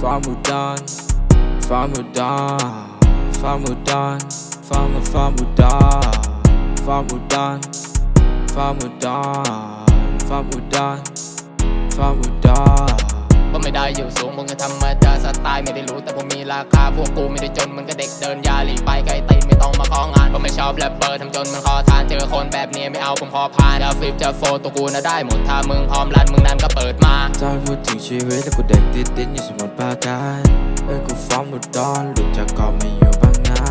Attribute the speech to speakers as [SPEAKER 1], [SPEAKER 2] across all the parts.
[SPEAKER 1] from Udon, from Udon, from Udon, from from Udon, from Udon, from Udon, from Udon, from Udon.
[SPEAKER 2] ว่าไม่ได้อยู่สูงมึงก็ธรรมดาสไตล์ไม่ได้รู้แต่ผมมีราคาพวกกูไม่ได้จนมึงก็เด็ก อบแรปเปอร์ทำจนมันคอทานเจอคนแบบนี้ไม่เอาผมพอพานจะฟลิปจะโฟตัวกูนะได้หมดถ้ามึงพร้อมรันมึงนั้นก็เปิดมา
[SPEAKER 1] ตอนพูดถึงชีวิตแล้วกูเด็กติดติดอยู่สมุทรปราการเอ้ยกูฟ้องอุดรหลุดจากเกาะมาอยู่บางนา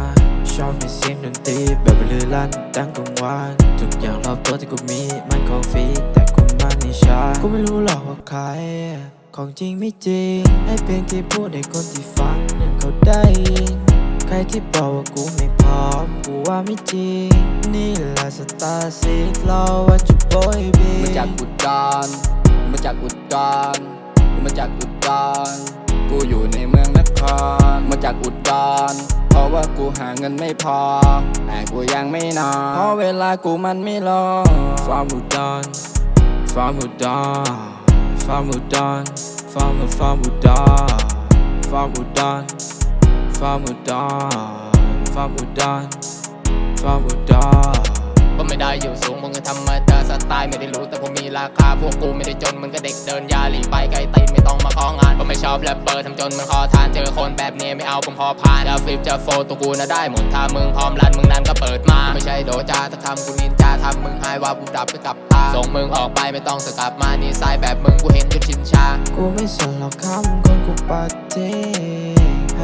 [SPEAKER 1] ชอบมีเสียงดนตรีแบบลือลั่นตั้งกลางวันทุกอย่างรอบตัวที่กูมีมันของฟรีแต่กูมันไม่ใช่กูไม่รู้หรอกว่าใครของจริงไม่จริงให้เพลงที่พูดให้คนที่ฟังนั้นเขาได้ยินใครที่บอกว่ากูไม่พร้ อมกูว่าไม่จริง นี่แหละสตาร์สิเราว่าจะบอยบี
[SPEAKER 3] มาจากอุดรมาจากอุดรมาจากอุดรกูอยู่ในเมืองนคร มาจากอุดรเพราะว่ากูหาเงินไม่พอ แต่กูยังไม่นอน เพราะเวลากูมันไม่รอ
[SPEAKER 1] from Udon, from Udon, from Udon, from from Udon, from Udon, from Udon, from Udon, from Udon.
[SPEAKER 2] ว่า ไม่ได้อยู่สูงมึงก็ธรรมดาสไตล์ไม่ได้รู้แต่ผมมีราคา พวกกูไม่ได้จนมึงก็เด็กเดินยาหลีไปไกลตีนไม่ต้องมาของานผมไม่ชอบแรปเปอร์ทำจนมันคอทานเจอคนแบบนี้ไม่เอาผมพอพานจะฟลิปจะโฟตัวกูนะได้หมดถ้ามึงพร้อมรันมึงนั้นก็เปิดมา ไม่ใช่โดจาถ้าทำกูนินจาทำมึงหายว่าบูดับไปกับตาส่งมึงออกไปไม่ต้องสกลับมานี่สายแบบมึงกูเห็นจนชินชา
[SPEAKER 1] กูไม่สนหรอกคำคนกูปฏิ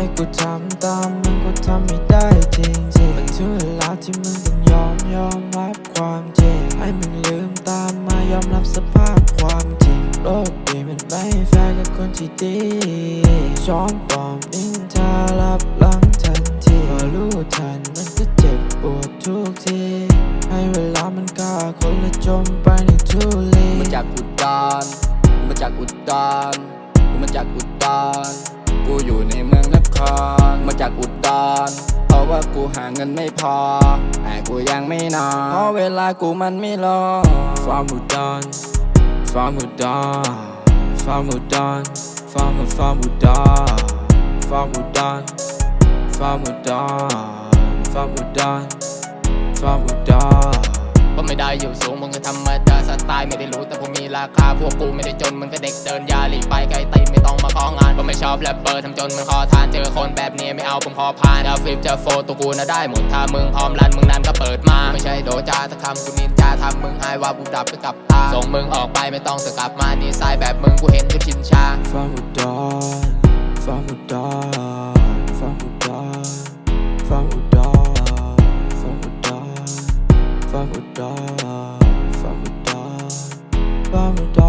[SPEAKER 1] ให้กูทำตามมึงกูทำไม่ได้จริงจริงมันถึงเวลาที่มึงต้องยอมยอมรับความจริง ให้มึงลืมตามมายอมรับสภาพความจริงโลกนี้มันไม่แฟร์กับคนที่ดีชอมปลอมนินทารับหลังทันทีพอรู้ทันมันก็เจ็บปวดทุกที ให้เวลามันฆ่าคนและจมไปในทุลี
[SPEAKER 3] มาจากอุดรมาจากอุดรมาจากอุดรากอุดรเพราะว่ากูหาเงินไม่พอ แต่กูยังไม่นอนเพราะเวลากูมันไม่รอ
[SPEAKER 1] from อุดร from อุดร from อุดร from from อุดร from อุดร from อุดร from อุดร from อุ
[SPEAKER 2] ดร ไม่ได้อยู่สูงมึงก็ธรรมดาสไตล์ไม่ได้รู้แต่ผมมีราคาพวกกูไม่ได้จนมึงก็เด็กเดินยาหลีไปไกลตีนไม่ต้องมาของานผมไม่ชอบแรปเปอร์ทำจนมันคอทานเจอคนแบบนี้ไม่เอาผมพอพานจะฟลิปจะโฟตัวกูนะได้หมดถ้ามึงพร้อมรันมึงนั้นก็เปิดมาไม่ใช่โดจาถ้าคำกูนินจาทำมึงหายว่าบูดับไปกับตาส่งมึงออกไปไม่ต้องสกลับมานี่สายแบบมึงกูเห็นจนชิน
[SPEAKER 1] Udon, from Udon, from Udon, from Udon.